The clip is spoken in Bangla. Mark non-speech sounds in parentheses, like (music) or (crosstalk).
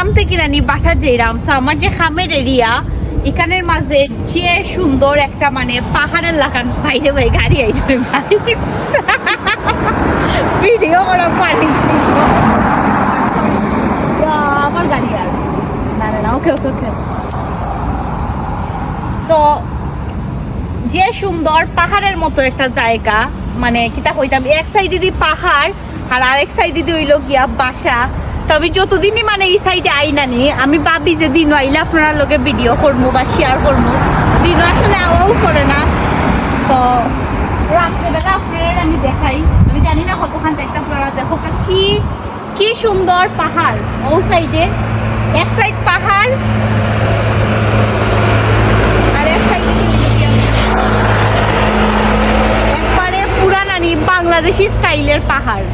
নাম থেকে নানি বাসা যেরাম। তো আমার যে খামের এরিয়া এখানের মাঝে যে সুন্দর একটা মানে পাহাড়ের লাগান। বাইরে ভাই গাড়ি ভাই ভিডিও (laughs) করা পারি আমার গাড়ি আর। না না ওকে ওকে ওকে সো যে সুন্দর পাহাড়ের মতো একটা জায়গা মানে কিতা কইতাম, এক সাইডে দি পাহাড়, আর আরেক সাইডে দি হইল গিয়া বাসা। তবে যতদিনই মানে এই সাইডে আইনা নি আমি ভাবি যে দিন আইলে আপনার লোকে ভিডিও করব বা শেয়ার করব দিন আসলে আওয়াও করে না। সো রাত্রেবেলা আপনারা আমি দেখাই। আমি জানি না কতখান দেখতে আপনারা দেখো কি কি সুন্দর পাহাড়। ও সাইডে এক সাইড পাহাড় আর এক সাইড একবারে পুরানানি বাংলাদেশি স্টাইলের পাহাড়।